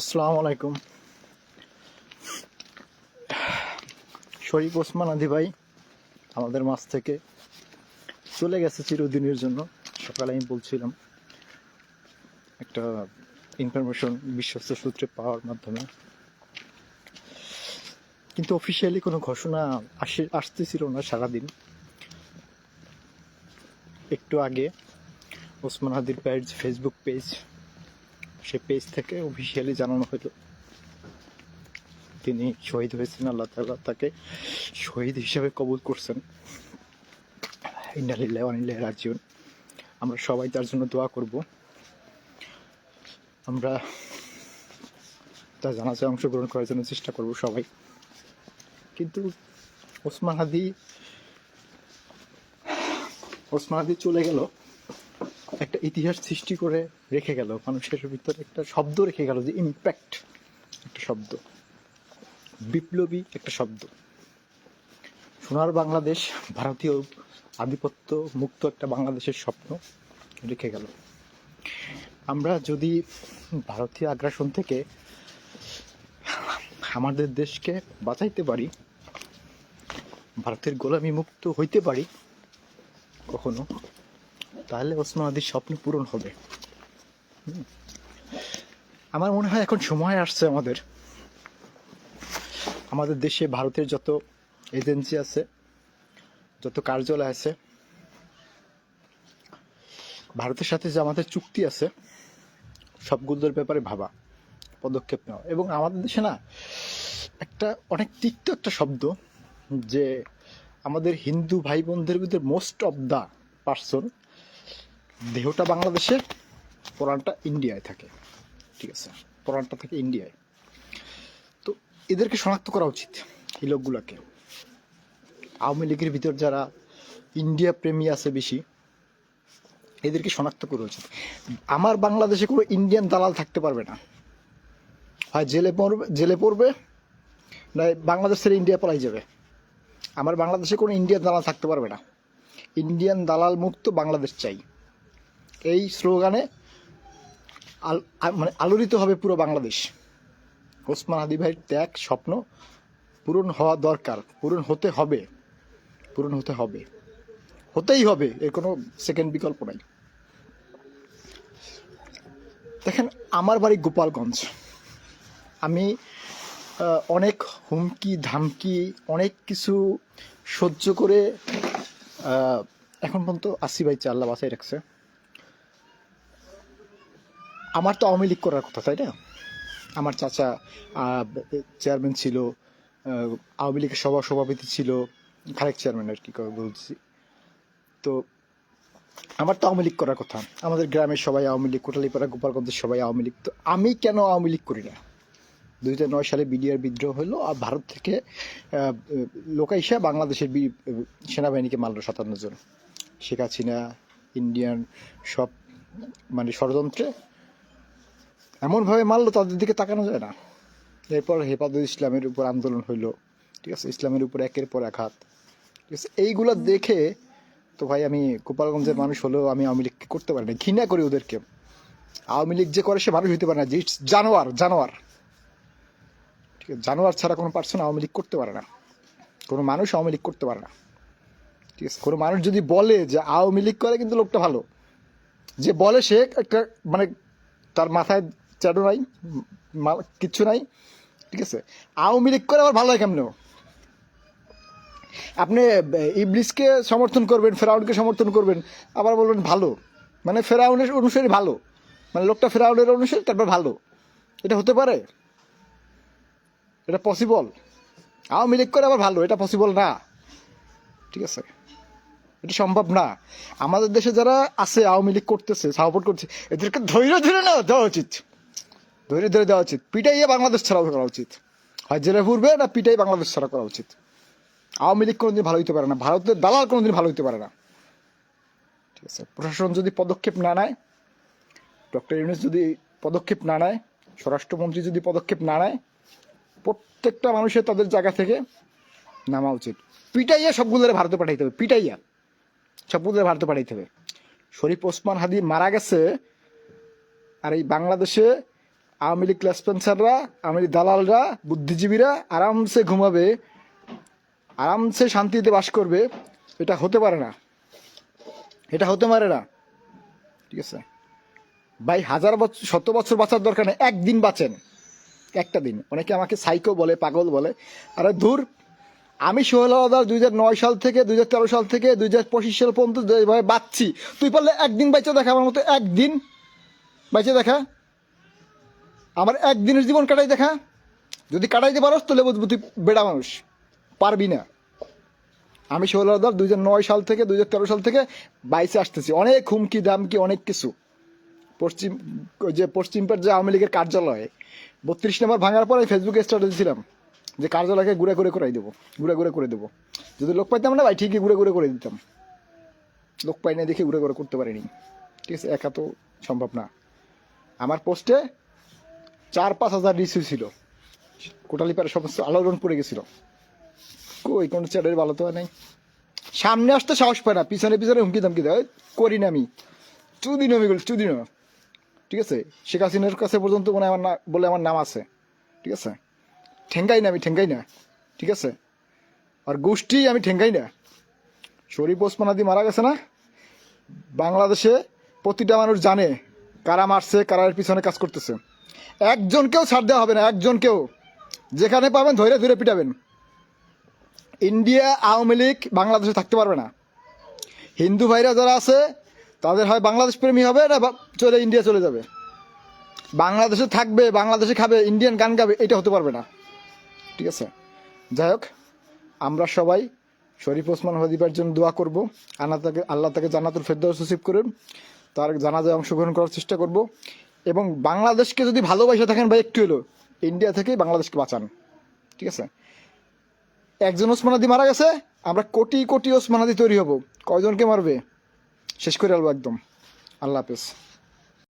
আসসালামু আলাইকুম। শরীফ ওসমান আদি ভাই আমাদের মাছ থেকে চলে গেছে চিরদিনের জন্য। সকালে আমি বলছিলাম, একটা ইনফরমেশন বিশ্বস্ত সূত্রে পাওয়ার মাধ্যমে। কিন্তু অফিসিয়ালি কোনো ঘোষণা আসে, আসতেছিল না সারাদিন। একটু আগে ওসমান হাদির পেজ ফেসবুক পেজ সে পেজ থেকে অফিসিয়ালি জানানো হলো। তিনি শহীদ হয়েছেন, আল্লাহ তাআলা তাকে শহীদ হিসেবে কবুল করছেন। ইন্ডালিল্লাহ অনিল্লাহ রাজিউন। আমরা সবাই তার জন্য দোয়া করব। আমরা তার জানাজায় অংশগ্রহণ করার জন্য চেষ্টা করব সবাই। কিন্তু ওসমান হাদি ওসমান হাদি চলে গেল। একটা ইতিহাস সৃষ্টি করে রেখে গেল, মানুষের ভিতরে একটা শব্দ রেখে গেল যে ইম্প্যাক্ট একটা শব্দ। বিপ্লবী একটা শব্দ। সোনার বাংলাদেশ ভারতীয় আধিপত্য মুক্ত একটা বাংলাদেশের স্বপ্ন রেখে গেল। আমরা যদি ভারতীয় আগ্রাসন থেকে আমাদের দেশকে বাঁচাইতে পারি, ভারতের গোলামি মুক্ত হইতে পারি, কখনো তাহলে ওসমান আদির স্বপ্ন পূরণ হবে। আমার মনে হয় এখন সময় আসছে আমাদের। আমাদের দেশে ভারতের যত এজেন্সি আছে, যত কার্যালয় আছে, ভারতের সাথে যে আমাদের চুক্তি আছে, সবগুলোর ব্যাপারে ভাবা, পদক্ষেপ নেওয়া। এবং আমাদের দেশে না, একটা অনেক তিক্ত একটা শব্দ যে আমাদের হিন্দু ভাই বোনদের ভিতরে মোস্ট অফ দ্য পার্সন দেহটা বাংলাদেশে, পরাণটা ইন্ডিয়ায় থাকে। ঠিক আছে? পরাণটা থাকে ইন্ডিয়ায়। তো এদেরকে শনাক্ত করা উচিত এই লোকগুলোকে। আওয়ামী লীগের ভিতর যারা ইন্ডিয়া প্রেমী আছে বেশি, এদেরকে শনাক্ত করা উচিত। আমার বাংলাদেশে কোনো ইন্ডিয়ান দালাল থাকতে পারবে না। হয় জেলে পড়বে জেলে পড়বে, না বাংলাদেশ ছেড়ে ইন্ডিয়া পলাই যাবে। আমার বাংলাদেশে কোনো ইন্ডিয়ান দালাল থাকতে পারবে না। ইন্ডিয়ান দালাল মুক্ত বাংলাদেশ চাই। এই স্লোগানে আল- মানে আলোড়িত হবে পুরো বাংলাদেশ। ওসমান আদি ভাইয়ের ত্যাগ, স্বপ্ন পূরণ হওয়া দরকার, পূরণ হতে হবে, পূরণ হতে হবে। হতেই হবে, এর কোনো সেকেন্ড বিকল্প নাই। দেখেন, আমার বাড়ি গোপালগঞ্জ। আমি অনেক হুমকি, ধামকি, অনেক কিছু সহ্য করে এখন পর্যন্ত আশি বাই আল্লাহ বাসায় রাখছে। আমার তো আওয়ামী লীগ করার কথা তাই না? আমার চাচা চেয়ারম্যান ছিল আওয়ামী লীগের সভা সভাপতি ছিল খালেক চেয়ারম্যান আর কি বলছি। তো আমার তো আওয়ামী লীগ করার কথা। আমাদের গ্রামের সবাই আওয়ামী লীগ কোটালীপাড়া গোপালগঞ্জের সবাই আওয়ামী লীগ। তো আমি কেন আওয়ামী লীগ করি না? দুই হাজার নয় সালে বিডিআর বিদ্রোহ হলো আর ভারত থেকে আহ, লোকাইশা বাংলাদেশের সেনাবাহিনীকে মারল সাতান্ন জন। শেখ হাসিনা ইন্ডিয়ান সব মানে ষড়যন্ত্রে এমনভাবে মারলো তাদের দিকে তাকানো যায় না। এরপর হেফাজত ইসলামের উপর আন্দোলন হইল। ঠিক আছে, ইসলামের উপর একের পর এক হাত। ঠিক আছে, এইগুলো দেখে, তো ভাই আমি গোপালগঞ্জের মানুষ হলেও আমি আওয়ামী লীগকে করতে পারি না ঘৃণা করি ওদেরকে। আওয়ামী লীগ যে করে, সে মানুষ হইতে পারে না জানোয়ার জানোয়ার। ঠিক আছে, জানোয়ার ছাড়া কোনো পার্সন আওয়ামী লীগ করতে পারে না। কোনো মানুষ আওয়ামী লীগ করতে পারে না। ঠিক আছে, কোনো মানুষ যদি বলে যে আওয়ামী লীগ করে, কিন্তু লোকটা ভালো। যে বলে সে একটা মানে তার মাথায় চ্যাডো নাই মা- কিচ্ছু নাই, ঠিক আছে? আওয়ামী লীগ করে আবার ভালো হয় কেমন? আপনি ইবলিসকে সমর্থন করবেন, ফেরাউনকে সমর্থন করবেন, আবার বলবেন ভালো। মানে ফেরাউনের অনুসারী ভালো। মানে লোকটা ফেরাউনের অনুসারী, তারপর ভালো। এটা হতে পারে? এটা পসিবল আওয়ামী লীগ করে আবার ভালো, এটা পসিবল না। ঠিক আছে? এটা সম্ভব না। আমাদের দেশে যারা আছে, আওয়ামী লীগ করতেছে সাপোর্ট করছে, এদেরকে ধৈর্য ধরে না দেওয়া উচিত। ধৈর্য ধরে দেওয়া উচিত। পিটাইয়ে বাংলাদেশ ছাড়া করা উচিত। হয় জেলে ঘুরবে না পিটাই বাংলাদেশ ছাড়া করা উচিত। আওয়ামী লীগ কোনোদিন ভালো হইতে পারে না। ভারতের দালাল কোনোদিন ভালো হইতে পারে না। ঠিক আছে, প্রশাসন যদি পদক্ষেপ না নেয়, ডক্টর ইউনুস যদি পদক্ষেপ না নেয়, স্বরাষ্ট্রমন্ত্রী যদি পদক্ষেপ না নেয়, প্রত্যেকটা মানুষের তাদের জায়গা থেকে নামা উচিত। পিটাইয়া সবগুলোরে ভারতে পাঠাইতে হবে, পিটাইয়া সবগুলোরে ভারতে পাঠাইতে হবে। শরীফ ওসমান হাদি মারা গেছে আর এই বাংলাদেশে আওয়ামী লীগ ক্লাসপেন্সাররা আওয়ামী লীগ দালালরা, বুদ্ধিজীবীরা আরামসে ঘুমাবে, আরামসে শান্তিতে বাস করবে, এটা হতে পারে না। এটা হতে পারে না। ঠিক আছে? ভাই, হাজার বছর শত বছর বাঁচার দরকার নেই, একদিন বাঁচেন। একটা দিন। অনেকে আমাকে সাইকো বলে, পাগল বলে। আরে দূর আমি সোহেল হাওলাদার দুই হাজার নয় সাল থেকে, দুই হাজার তেরো সাল থেকে, দুই হাজার পঁচিশ সাল পর্যন্ত যেভাবে বাঁচছি, তুই পারলে একদিন বাইচে দেখা আমার মতো, একদিন বাইচে দেখা। আমার একদিনের জীবন কাটাই দেখা। যদি কাটাইতে পারস, তাহলে বুঝব তুই বেড়া মানুষ। পারবি না। আমি হাওলাদার দুই হাজার নয় সাল থেকে, দুই হাজার তেরো সাল থেকে বাইসে আসতেছি। অনেক হুমকি দামকি অনেক কিছু। পশ্চিম যে পশ্চিমপাট যে আওয়ামী লীগের কার্যালয়ে, বত্রিশ নম্বর ভাঙার পরে ফেসবুকে স্টার্ট দিয়েছিলাম যে কার্যালয়কে ঘুরে ঘুরে করাই দেবো ঘুরে ঘুরে করে দেবো। যদি লোক পাইতাম না ভাই, ঠিকই ঘুরে ঘুরে করে দিতাম। লোক পাই না দেখে ঘুরে ঘুরে করতে পারিনি। ঠিক আছে, একা তো সম্ভব না। আমার পোস্টে চার পাঁচ হাজার রিসিউ ছিল। কোটালি পারে সমস্ত আলোড়ন পড়ে গেছিল। কই, কোনো চ্যাটের ভালো তো নাই। সামনে আসতে সাহস পায় না। পিছনে পিছনে হুমকি দামকি দেয়। করি না আমি। চুদিন আমি চুদিন ঠিক আছে? শেখ হাসিনার কাছে পর্যন্ত মনে আমার না, বলে আমার নাম আছে। ঠিক আছে? ঠেঙ্গাই না আমি, ঠেঙ্গাই না। ঠিক আছে? আর গোষ্ঠী আমি ঠেঙ্গাই না। শরীফ ওসমানাদি মারা গেছে না? বাংলাদেশে প্রতিটা মানুষ জানে কারা মারছে, কারা এর পিছনে কাজ করতেছে। একজনকেও ছাড় দেওয়া হবে না, একজনকেও। যেখানে পাবেন ধরে ধরে পিটাবেন। ইন্ডিয়া, আওয়ামী লীগ বাংলাদেশে থাকতে পারবে না। হিন্দু ভাইরা যারা আছে, তাদের হয় বাংলাদেশ প্রেমী হবে না চলে ইন্ডিয়া চলে যাবে। বাংলাদেশে থাকবে, বাংলাদেশে খাবে, ইন্ডিয়ান গান গাবে, এটা হতে পারবে না। ঠিক আছে? যাই হোক, আমরা সবাই শরীফ ওসমান হদিবার জন্য দোয়া করব। আল্লাহ তাকে আল্লাহ তাকে জান্নাতুল ফেরদৌস নসিব করুন। তার জানাজায় অংশগ্রহণ করার চেষ্টা করব। এবং বাংলাদেশকে যদি ভালোবাসে থাকেন ভাই, একটু হলো। ইন্ডিয়া থেকে বাংলাদেশকে বাঁচান। ঠিক আছে? একজন ওসমানাদি মারা গেছে, আমরা কোটি কোটি ওসমানাদি তৈরি হব। কয়জনকে মারবে? শেষ করে আলবো একদম। আল্লাহ হাফেজ।